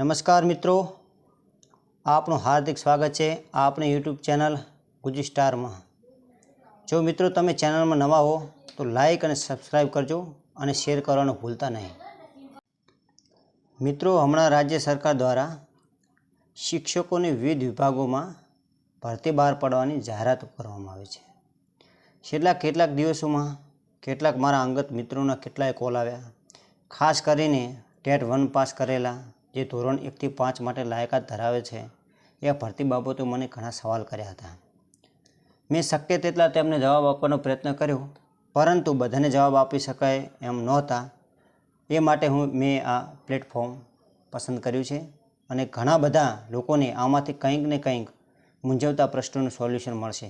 નમસ્કાર મિત્રો. આપનું હાર્દિક સ્વાગત છે આપણી યુટ્યુબ ચેનલ ગુજી સ્ટારમાં. જો મિત્રો તમે ચેનલમાં નવા હો, તો લાઈક અને સબસ્ક્રાઈબ કરજો અને શેર કરવાનું ભૂલતા નહીં. મિત્રો, હમણાં રાજ્ય સરકાર દ્વારા શિક્ષકોને વિવિધ વિભાગોમાં ભરતી બહાર પાડવાની જાહેરાત કરવામાં આવી છે. છેલ્લા કેટલાક દિવસોમાં કેટલાક મારા અંગત મિત્રોના કેટલાય કોલ આવ્યા. ખાસ કરીને ટેટ વન પાસ કરેલા જે ધોરણ એકથી પાંચ માટે લાયકાત ધરાવે છે એ ભરતી બાબતો મને ઘણા સવાલ કર્યા હતા. મેં શક્ય તેટલા તેમને જવાબ આપવાનો પ્રયત્ન કર્યો, પરંતુ બધાને જવાબ આપી શકાય એમ નહોતા. એ માટે હું, મેં આ પ્લેટફોર્મ પસંદ કર્યું છે અને ઘણા બધા લોકોને આમાંથી કંઈક ને કંઈક મૂંઝવતા પ્રશ્નોનું સોલ્યુશન મળશે.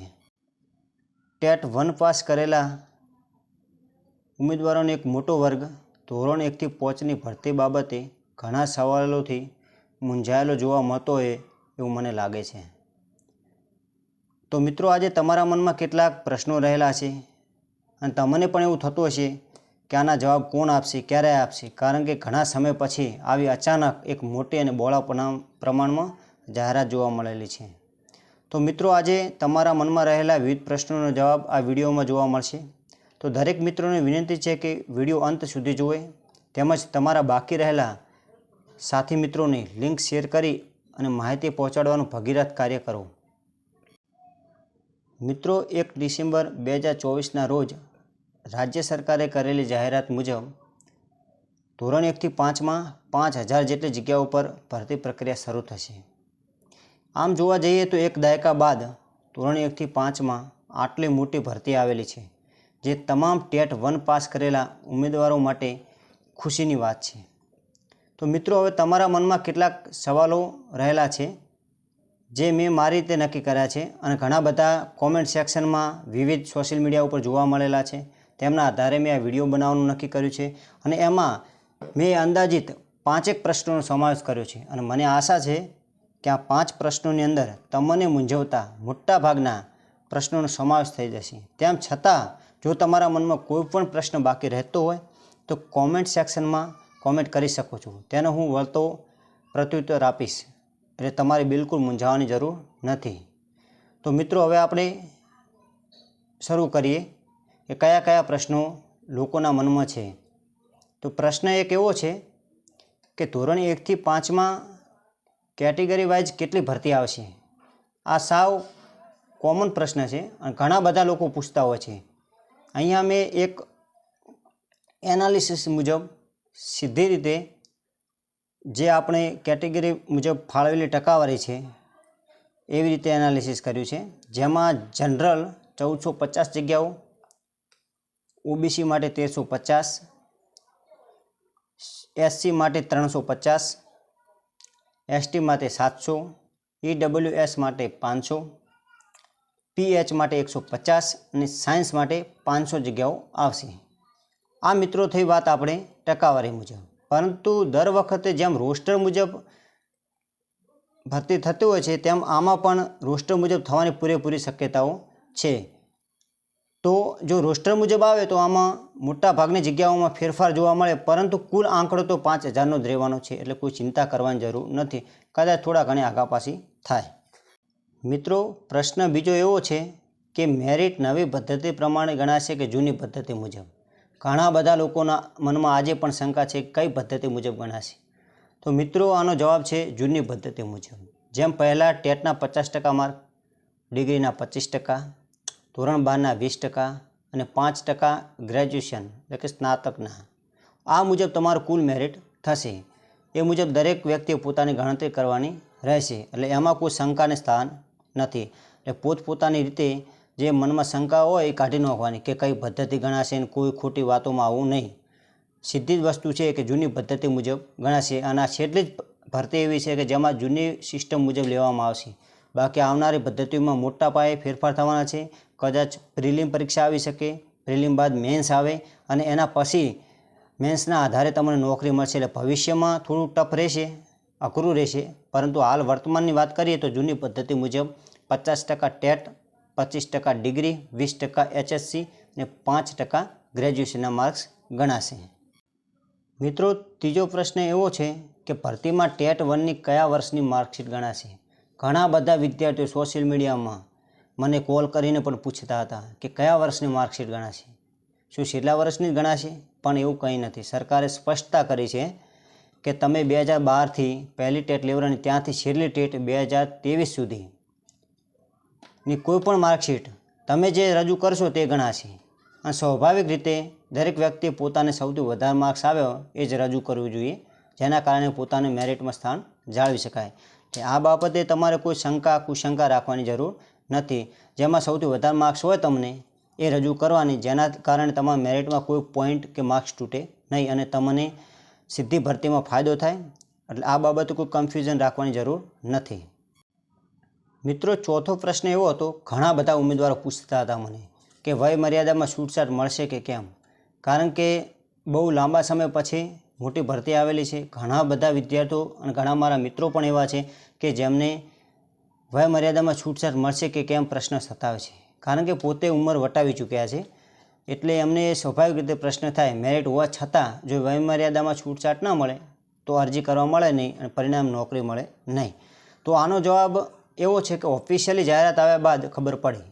ટેટ વન પાસ કરેલા ઉમેદવારોનો એક મોટો વર્ગ ધોરણ એકથી પોચની ભરતી બાબતે ઘણા સવાલોથી મૂંઝાયેલો જોવા મળતો હોય એવું મને લાગે છે. તો મિત્રો, આજે તમારા મનમાં કેટલાક પ્રશ્નો રહેલા છે અને તમને પણ એવું થતું હશે કે આના જવાબ કોણ આપશે, ક્યારે આપશે? કારણ કે ઘણા સમય પછી આવી અચાનક એક મોટી અને બોળા પ્રમાણમાં જાહેરાત જોવા મળેલી છે. તો મિત્રો, આજે તમારા મનમાં રહેલા વિવિધ પ્રશ્નોનો જવાબ આ વિડીયોમાં જોવા મળશે. તો દરેક મિત્રોને વિનંતી છે કે વીડિયો અંત સુધી જુએ તેમજ તમારા બાકી રહેલા સાથી મિત્રોને લિંક શેર કરી અને માહિતી પહોંચાડવાનું ભગીરથ કાર્ય કરો. મિત્રો, એક ડિસેમ્બર બે હજાર ચોવીસના રોજ રાજ્ય સરકારે કરેલી જાહેરાત મુજબ ધોરણ એકથી પાંચમાં પાંચ હજાર જેટલી જગ્યાઓ પર ભરતી પ્રક્રિયા શરૂ થશે. આમ જોવા જઈએ તો એક દાયકા બાદ ધોરણ એકથી પાંચમાં આટલી મોટી ભરતી આવેલી છે, જે તમામ ટેટ વન પાસ કરેલા ઉમેદવારો માટે ખુશીની વાત છે. તો મિત્રો, હવે તમારા મનમાં કેટલાક સવાલો રહેલા છે, જે મેં મારી રીતે નક્કી કર્યા છે અને ઘણા બધા કોમેન્ટ સેક્શનમાં વિવિધ સોશિયલ મીડિયા ઉપર જોવા મળેલા છે. તેમના આધારે મેં આ વીડિયો બનાવવાનું નક્કી કર્યું છે અને એમાં મેં અંદાજિત પાંચેક પ્રશ્નોનો સમાવેશ કર્યો છે અને મને આશા છે કે આ પાંચ પ્રશ્નોની અંદર તમને મૂંઝવતા મોટા ભાગના પ્રશ્નોનો સમાવેશ થઈ જશે. તેમ છતાં, જો તમારા મનમાં કોઈ પણ પ્રશ્ન બાકી રહેતો હોય, તો કોમેન્ટ સેક્શનમાં કોમેન્ટ કરી શકો છો. તેનો હું વળતો પ્રત્યુત્તર આપીશ. એટલે તમારે બિલકુલ મૂંઝાવાની જરૂર નથી. તો મિત્રો, હવે આપણે શરૂ કરીએ કે કયા કયા પ્રશ્નો લોકોના મનમાં છે. તો પ્રશ્ન એક એવો છે કે ધોરણ એકથી પાંચમાં કેટેગરી વાઇઝ કેટલી ભરતી આવશે? આ સાવ કોમન પ્રશ્ન છે અને ઘણા બધા લોકો પૂછતા હોય છે. અહીંયા મેં એક એનાલિસિસ મુજબ સીધી રીતે જે આપણે કેટેગરી મુજબ ફાળવેલી ટકાવારી છે, એવી રીતે એનાલિસિસ કર્યું છે. જેમાં જનરલ ચૌદસો પચાસ જગ્યાઓ ઓબીસી માટે તેરસો પચાસ એસસી માટે ત્રણસો પચાસ એસટી માટે સાતસો ઈડબ્લ્યુએસ માટે પાંચસો પીએચ માટે એકસો પચાસ અને સાયન્સ માટે પાંચસો જગ્યાઓ આવશે. આ મિત્રો, થઈ વાત આપણે ટકાવારી મુજબ. પરંતુ દર વખતે જેમ રોસ્ટર મુજબ ભરતી થતી હોય છે, તેમ આમાં પણ રોસ્ટર મુજબ થવાની પૂરેપૂરી શક્યતાઓ છે. તો જો રોસ્ટર મુજબ આવે તો આમાં મોટા ભાગની જગ્યાઓમાં ફેરફાર જોવા મળે, પરંતુ કુલ આંકડો તો પાંચ હજારનો જ રહેવાનો છે, એટલે કોઈ ચિંતા કરવાની જરૂર નથી. કદાચ થોડા ઘણી આગાપાસી થાય. મિત્રો, પ્રશ્ન બીજો એવો છે કે, મેરિટ નવી પદ્ધતિ પ્રમાણે ગણાશે કે જૂની પદ્ધતિ મુજબ? ઘણા બધા લોકોના મનમાં આજે પણ શંકા છે કઈ પદ્ધતિ મુજબ ગણાશે. તો મિત્રો, આનો જવાબ છે જૂની પદ્ધતિ મુજબ. જેમ પહેલાં ટેટના પચાસ ટકા માર્ક ડિગ્રીના પચીસ ટકા, ધોરણ બારના વીસ ટકા અને પાંચ ટકા ગ્રેજ્યુએશન એટલે કે સ્નાતકના. આ મુજબ તમારું કુલ મેરિટ થશે. એ મુજબ દરેક વ્યક્તિએ પોતાની ગણતરી કરવાની રહેશે. એટલે એમાં કોઈ શંકાને સ્થાન નથી. એટલે પોતપોતાની રીતે જે મનમાં શંકા હોય એ કાઢી નાખવાની કે કઈ પદ્ધતિ ગણાશે અને કોઈ ખોટી વાતોમાં આવું નહીં. સીધી જ વસ્તુ છે કે જૂની પદ્ધતિ મુજબ ગણાશે અને આ છેલ્લી જ ભરતી એવી છે કે જેમાં જૂની સિસ્ટમ મુજબ લેવામાં આવશે. બાકી આવનારી પદ્ધતિઓમાં મોટા પાયે ફેરફાર થવાના છે. કદાચ પ્રિલિમ પરીક્ષા આવી શકે, પ્રિલિમ બાદ મેન્સ આવે અને એના પછી મેન્સના આધારે તમને નોકરી મળશે એટલે ભવિષ્યમાં થોડું ટફ રહેશે, અઘરું રહેશે. પરંતુ હાલ વર્તમાનની વાત કરીએ તો જૂની પદ્ધતિ મુજબ પચાસ ટકા ટેટ પચીસ ટકા ડિગ્રી, વીસ ટકા એચએસસી અને પાંચ ટકા ગ્રેજ્યુએશનના માર્ક્સ ગણાશે. મિત્રો, ત્રીજો પ્રશ્ન એવો છે કે ભરતીમાં ટેટ વનની કયા વર્ષની માર્કશીટ ગણાશે? ઘણા બધા વિદ્યાર્થીઓ સોશિયલ મીડિયામાં મને કોલ કરીને પણ પૂછતા હતા કે કયા વર્ષની માર્કશીટ ગણાશે? શું છેલ્લા વર્ષની જ ગણાશે? પણ એવું કંઈ નથી. સરકારે સ્પષ્ટતા કરી છે કે તમે બે હજાર બારથી પહેલી ટેટ લેવડાની ત્યાંથી છેલ્લી ટેટ બે હજાર ત્રેવીસ સુધી ની કોઈ પણ માર્કશીટ તમે જે રજૂ કરશો તે ગણાશે. અને સ્વાભાવિક રીતે દરેક વ્યક્તિએ પોતાને સૌથી વધારે માર્ક્સ આવ્યો એ જ રજૂ કરવું જોઈએ, જેના કારણે પોતાને મેરિટમાં સ્થાન જાળવી શકાય. આ બાબતે તમારે કોઈ શંકા, કુશંકા રાખવાની જરૂર નથી. જેમાં સૌથી વધારે માર્ક્સ હોય તમને, એ રજૂ કરવાની, જેના કારણે તમારા મેરિટમાં કોઈ પોઈન્ટ કે માર્ક્સ તૂટે નહીં અને તમને સીધી ભરતીમાં ફાયદો થાય. એટલે આ બાબતે કોઈ કન્ફ્યુઝન રાખવાની જરૂર નથી. મિત્રો, ચોથો પ્રશ્ન એવો હતો, ઘણા બધા ઉમેદવારો પૂછતા હતા મને કે વય મર્યાદામાં છૂટછાટ મળશે કે કેમ? કારણ કે બહુ લાંબા સમય પછી મોટી ભરતી આવેલી છે. ઘણા બધા વિદ્યાર્થીઓ અને ઘણા મારા મિત્રો પણ એવા છે કે જેમને વય મર્યાદામાં છૂટછાટ મળશે કે કેમ પ્રશ્ન સતાવે છે. કારણ કે પોતે ઉંમર વટાવી ચૂક્યા છે. એટલે એમને સ્વાભાવિક રીતે પ્રશ્ન થાય, મેરિટ હોવા છતાં જો વય મર્યાદામાં છૂટછાટ ન મળે, તો અરજી કરવા મળે નહીં અને પરિણામ નોકરી મળે નહીં. તો આનો જવાબ એવો છે કે ઓફિશિયલી જાહેરાત આવ્યા બાદ ખબર પડી.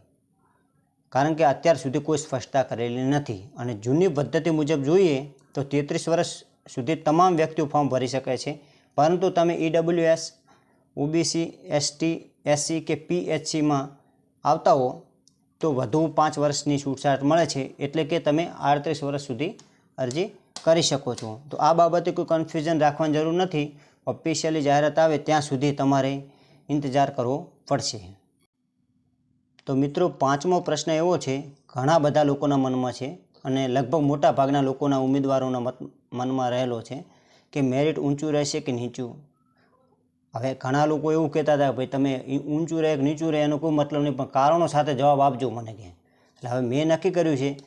કારણ કે અત્યાર સુધી કોઈ સ્પષ્ટતા કરેલી નથી અને જૂની પદ્ધતિ મુજબ જોઈએ તો તેત્રીસ વર્ષ સુધી તમામ વ્યક્તિઓ ફોર્મ ભરી શકે છે. પરંતુ તમે ઈડબ્લ્યુએસ ઓબીસી એસટી એસસી કે પીએચસીમાં આવતા હો તો વધુ પાંચ વર્ષની છૂટછાટ મળે છે. એટલે કે તમે આડત્રીસ વર્ષ સુધી અરજી કરી શકો છો. તો આ બાબતે કોઈ કન્ફ્યુઝન રાખવાની જરૂર નથી. ઓફિશિયલી જાહેરાત આવે ત્યાં સુધી તમારે ઇંતજાર કરવો પડશે. તો મિત્રો, પાંચમો પ્રશ્ન એવો છે, ઘણા બધા લોકોના મનમાં છે અને લગભગ મોટા ભાગના લોકોના ઉમેદવારોના મત, મનમાં રહેલો છે કે મેરિટ ઊંચું રહેશે કે નીચું? હવે ઘણા લોકો એવું કહેતા હતા ભાઈ, તમે ઊંચું રહે કે નીચું રહે, એનો કોઈ મતલબ નહીં, પણ કારણો સાથે જવાબ આપજો મને કે. એટલે હવે મેં નક્કી કર્યું છે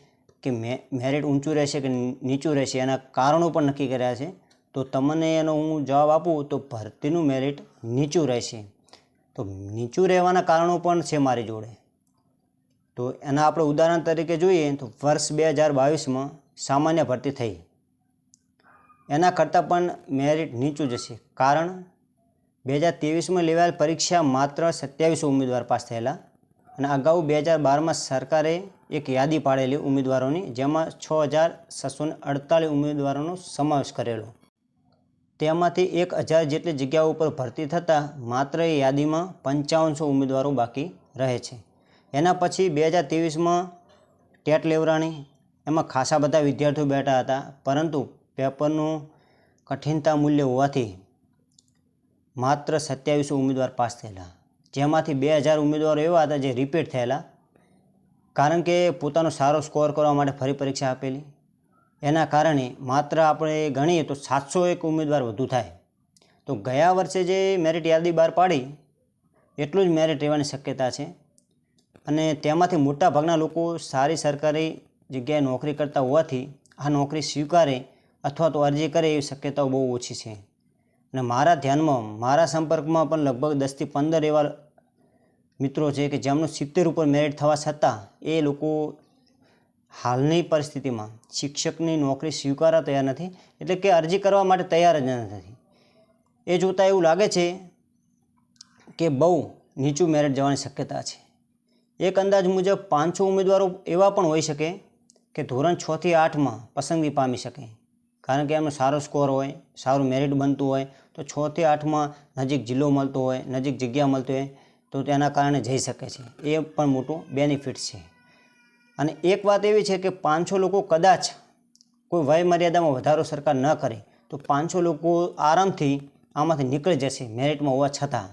કે મેરિટ ઊંચું રહેશે કે નીચું રહેશે, એના કારણો પણ નક્કી કર્યા છે. તો તમને એનો હું જવાબ આપું તો ભરતીનું મેરિટ નીચું રહેશે. તો નીચું રહેવાના કારણો પણ છે મારી જોડે. તો એના આપણે ઉદાહરણ તરીકે જોઈએ તો વર્ષ બે હજાર બાવીસમાં સામાન્ય ભરતી થઈ. એના કરતાં પણ મેરિટ નીચું જશે કારણ બે હજાર ત્રેવીસમાં લેવાયેલ પરીક્ષા માત્ર સત્યાવીસો ઉમેદવાર પાસ થયેલા અને અગાઉ બે હજાર બારમાં સરકારે એક યાદી પાડેલી ઉમેદવારોની જેમાં છ હજાર છસો અડતાલીસ ઉમેદવારોનો સમાવેશ કરેલો. તેમાંથી એક હજાર જેટલી જગ્યાઓ ઉપર ભરતી થતાં માત્ર એ યાદીમાં પંચાવનસો ઉમેદવારો બાકી રહે છે. એના પછી બે હજાર ત્રેવીસમાં ટેટ લેવરાણી, એમાં ખાસા બધા વિદ્યાર્થીઓ બેઠા હતા, પરંતુ પેપરનું કઠિનતા મૂલ્ય હોવાથી માત્ર સત્યાવીસો ઉમેદવાર પાસ થયેલા. જેમાંથી બે હજાર ઉમેદવારો એવા હતા જે રિપીટ થયેલા, કારણ કે પોતાનો સારો સ્કોર કરવા માટે ફરી પરીક્ષા આપેલી. એના કારણે માત્ર આપણે ગણીએ તો સાતસો એક ઉમેદવાર વધુ થાય. તો ગયા વર્ષે જે મેરિટ યાદી બહાર પાડી, એટલું જ મેરિટ રહેવાની શક્યતા છે. અને તેમાંથી મોટા ભાગના લોકો સારી સરકારી જગ્યાએ નોકરી કરતા હોવાથી આ નોકરી સ્વીકારે અથવા તો અરજી કરે એવી શક્યતાઓ બહુ ઓછી છે. અને મારા ધ્યાનમાં, મારા સંપર્કમાં પણ લગભગ દસથી પંદર એવા મિત્રો છે કે જેમનું સિત્તેર ઉપર મેરિટ થવા છતાં એ લોકો હાલની પરિસ્થિતિમાં શિક્ષકની નોકરી સ્વીકારવા તૈયાર નથી, એટલે કે અરજી કરવા માટે તૈયાર જ નથી. એ જોતાં એવું લાગે છે કે બહુ નીચું મેરિટ જવાની શક્યતા છે. એક અંદાજ મુજબ પાંચસો ઉમેદવારો એવા પણ હોઈ શકે કે ધોરણ છથી આઠમાં પસંદગી પામી શકે. કારણ કે એમનો સારો સ્કોર હોય, સારું મેરિટ બનતું હોય, તો છથી આઠમાં નજીક જિલ્લો મળતો હોય, નજીક જગ્યા મળતી હોય, તો તેના કારણે જઈ શકે છે. એ પણ મોટું બેનિફિટ છે. અને એક વાત એવી છે કે પાંચસો લોકો કદાચ કોઈ વય મર્યાદામાં વધારો સરકાર ન કરે, તો પાંચસો લોકો આરામથી આમાંથી નીકળી જશે મેરિટમાં હોવા છતાં.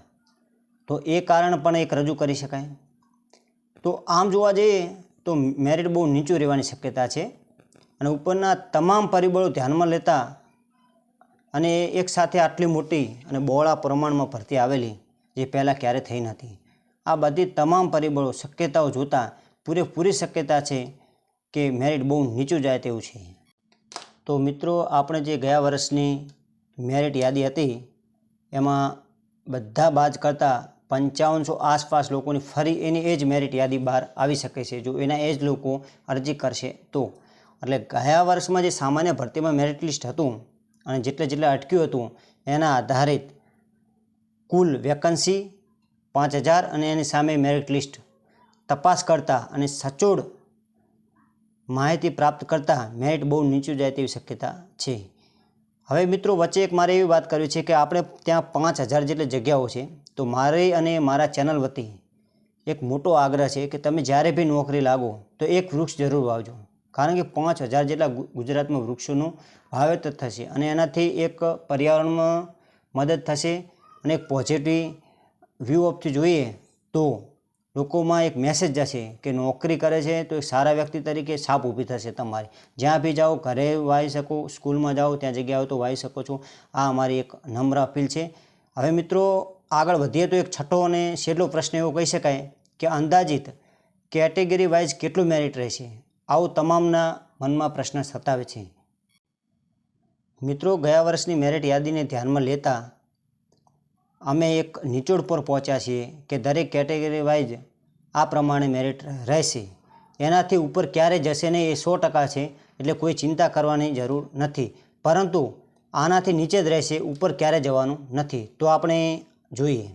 તો એ કારણ પણ એક રજૂ કરી શકાય. તો આમ જોવા જઈએ, તો મેરિટ બહુ નીચું રહેવાની શક્યતા છે અને ઉપરના તમામ પરિબળો ધ્યાનમાં લેતા અને એક સાથે આટલી મોટી અને બહોળા પ્રમાણમાં ભરતી આવેલી, જે પહેલાં ક્યારે થઈ નથી આ બધી તમામ પરિબળો, શક્યતાઓ જોતાં પૂરેપૂરી શક્યતા છે કે મેરિટ બહુ નીચું જાય તેવું છે. તો મિત્રો, આપણે જે ગયા વર્ષની મેરિટ યાદી હતી, એમાં બધા બાદ કરતાં પંચાવનસો આસપાસ લોકોની ફરી એની એ જ મેરિટ યાદી બહાર આવી શકે છે. જો એના એ જ લોકો અરજી કરશે, તો એટલે ગયા વર્ષમાં જે સામાન્ય ભરતીમાં મેરિટ લિસ્ટ હતું અને જેટલે જેટલે અટક્યું હતું, એના આધારિત કુલ વેકન્સી પાંચ હજાર અને એની સામે મેરિટ લિસ્ટ તપાસ કરતા અને સચોટ માહિતી પ્રાપ્ત કરતાં મેરિટ બહુ નીચું જાય તેવી શક્યતા છે. હવે મિત્રો, વચ્ચે એક મારે એવી વાત કરવી છે કે આપણે ત્યાં પાંચ હજાર જેટલી જગ્યાઓ છે, તો મારે અને મારા ચેનલ વતી એક મોટો આગ્રહ છે કે તમે જ્યારે બી નોકરી લાગો, તો એક વૃક્ષ જરૂર વાવજો. કારણ કે પાંચ હજાર જેટલા ગુજરાતમાં વૃક્ષોનું વાવેતર થશે અને એનાથી એક પર્યાવરણમાં મદદ થશે અને એક પોઝિટિવ વ્યૂ ઓફથી જોઈએ તો લોકોમાં એક મેસેજ જશે કે નોકરી કરે છે તો એક સારા વ્યક્તિ તરીકે છાપ ઊભી થશે તમારી. જ્યાં બી જાઓ, ઘરે વાવી શકો, સ્કૂલમાં જાઓ, ત્યાં જગ્યાએ તો વાઈ શકો છો. આ અમારી એક નમ્ર અપીલ છે. હવે મિત્રો, આગળ વધીએ તો એક છઠ્ઠો અને છેલ્લો પ્રશ્ન એવો કહી શકાય કે અંદાજિત કેટેગરી વાઇઝ કેટલું મેરિટ રહેશે? આવું તમામના મનમાં પ્રશ્ન સતાવે છે. મિત્રો, ગયા વર્ષની મેરિટ યાદીને ધ્યાનમાં લેતા અમે એક નિચોડ પર પહોંચ્યા છીએ કે દરેક કેટેગરી વાઇઝ આ પ્રમાણે મેરિટ રહેશે. એનાથી ઉપર ક્યારે જશે નહીં એ સો ટકા છે એટલે કોઈ ચિંતા કરવાની જરૂર નથી. પરંતુ આનાથી નીચે જ રહેશે, ઉપર ક્યારે જવાનું નથી. તો આપણે જોઈએ.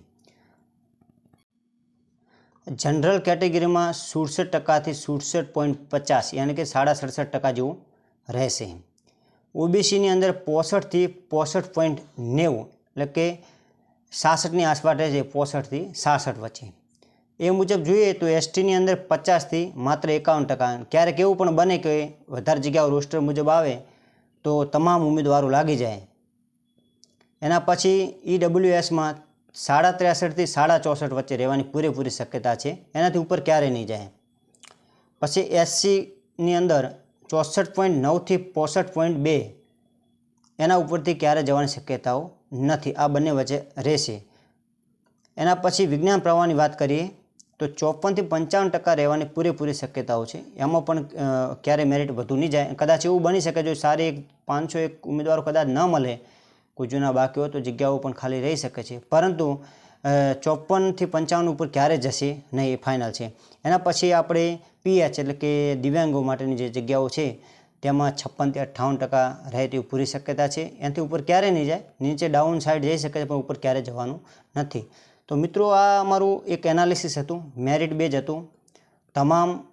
જનરલ કેટેગરીમાં સુડસઠ ટકાથી સુડસઠ પોઈન્ટ પચાસ યાની કે સાડા સડસઠ ટકા જેવું રહેશે. ઓબીસીની અંદર પોસઠથી પોસઠ પોઈન્ટ નેવું એટલે કે સાસઠની આસપાસ રહે છે, પોસઠથી સાસઠ વચ્ચે. એ મુજબ જોઈએ તો એસટીની અંદર પચાસથી માત્ર એકાવન ટકા. ક્યારેક એવું પણ બને કે વધારે જગ્યાઓ રોસ્ટર મુજબ આવે તો તમામ ઉમેદવારો લાગી જાય. એના પછી ઈડબ્લ્યુએસમાં સાડા ત્રેસઠથી સાડા ચોસઠ વચ્ચે રહેવાની પૂરેપૂરી શક્યતા છે. એનાથી ઉપર ક્યારે નહીં જાય. પછી એસસીની અંદર ચોસઠ પોઈન્ટ નવથી પોસઠ પોઈન્ટ બે. એના ઉપરથી ક્યારે જવાની શક્યતાઓ નથી. આ બંને વચ્ચે રહેશે. એના પછી વિજ્ઞાન પ્રવાહની વાત કરીએ, તો ચોપનથી પંચાવન ટકા રહેવાની પૂરેપૂરી શક્યતાઓ છે. એમાં પણ ક્યારેય ક્યારે મેરિટ વધુ નહીં જાય. કદાચ એવું બની શકે, જો સારી એક પાંચસો એક ઉમેદવારો કદાચ ન મળે, કોઈ બાકી હોય તો જગ્યાઓ પણ ખાલી રહી શકે છે. પરંતુ ચોપનથી પંચાવન ઉપર ક્યારે જશે? નહીં, એ ફાઇનલ છે. એના પછી આપણે પીએચ એટલે કે દિવ્યાંગો માટેની જે જગ્યાઓ છે તેમાં છપ્પનથી અઠ્ઠાવન ટકા રહે તેવી પૂરી શક્યતા છે. એનાથી ઉપર ક્યારે નહીં જાય? નીચે ડાઉન સાઈડ જઈ શકે છે, પણ ઉપર ક્યારે જવાનું નથી. તો મિત્રો, આ અમારું એક એનાલિસિસ હતું મેરિટ બેઝ હતું. તમામ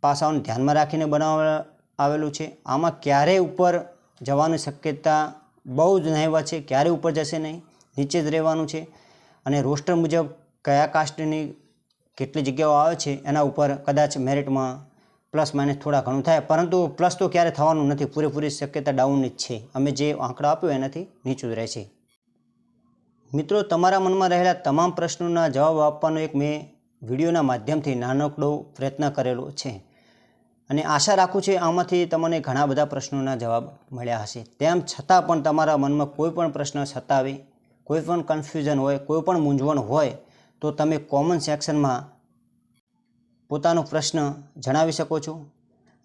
પાસાઓને ધ્યાનમાં રાખીને બનાવવા આવેલું છે. આમાં ક્યારે ઉપર જવાની શક્યતા બહુ જ નહીવત છે, ક્યારે ઉપર જશે નહીં, નીચે જ રહેવાનું છે. અને રોસ્ટર મુજબ કયા કાસ્ટની કેટલી જગ્યાઓ આવે છે, એના ઉપર કદાચ મેરિટમાં પ્લસ માઇનસ થોડા ઘણું થાય, પરંતુ પ્લસ તો ક્યારે થવાનું નથી. પૂરેપૂરી શક્યતા ડાઉનની જ છે. અમે જે આંકડો આપ્યો એનાથી નીચું જ રહેશે મિત્રો, તમારા મનમાં રહેલા તમામ પ્રશ્નોના જવાબ આપવાનો એક મેં વિડીયોના માધ્યમથી નાનકડો પ્રયત્ન કરેલો છે. અને આશા રાખું છું આમાંથી તમને ઘણા બધા પ્રશ્નોના જવાબ મળ્યા હશે. તેમ છતાં પણ તમારા મનમાં કોઈ પણ પ્રશ્ન સતાવે, કોઈ પણ કન્ફ્યુઝન હોય, કોઈ પણ મૂંઝવણ હોય, તો તમે કોમન સેક્શનમાં પોતાનો પ્રશ્ન જણાવી શકો છો?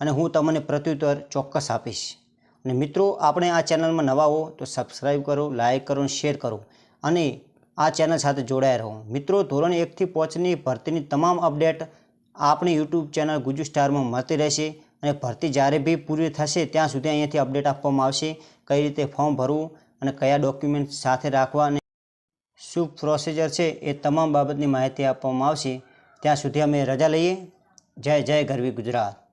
અને હું તમને પ્રત્યુત્તર ચોક્કસ આપીશ. અને મિત્રો, આપણે આ ચેનલમાં નવા હો તો સબસ્ક્રાઈબ કરો, લાઇક કરો શેર કરો. અને આ ચેનલ સાથે જોડાયા રહો. મિત્રો, ધોરણ એકથી પાંચની ભરતીની તમામ અપડેટ આપણી યુટ્યુબ ચેનલ ગુજુ સ્ટારમાં મળતી રહેશે અને ભરતી જ્યારે બી પૂરી થશે, ત્યાં સુધી અહીંયાથી અપડેટ આપવામાં આવશે. કઈ રીતે ફોર્મ ભરવું અને કયા ડોક્યુમેન્ટ સાથે રાખવા અને શું પ્રોસિજર છે એ તમામ બાબતની માહિતી આપવામાં આવશે. ત્યાં સુધી અમે રજા લઈએ. જય જય ગરવી ગુજરાત.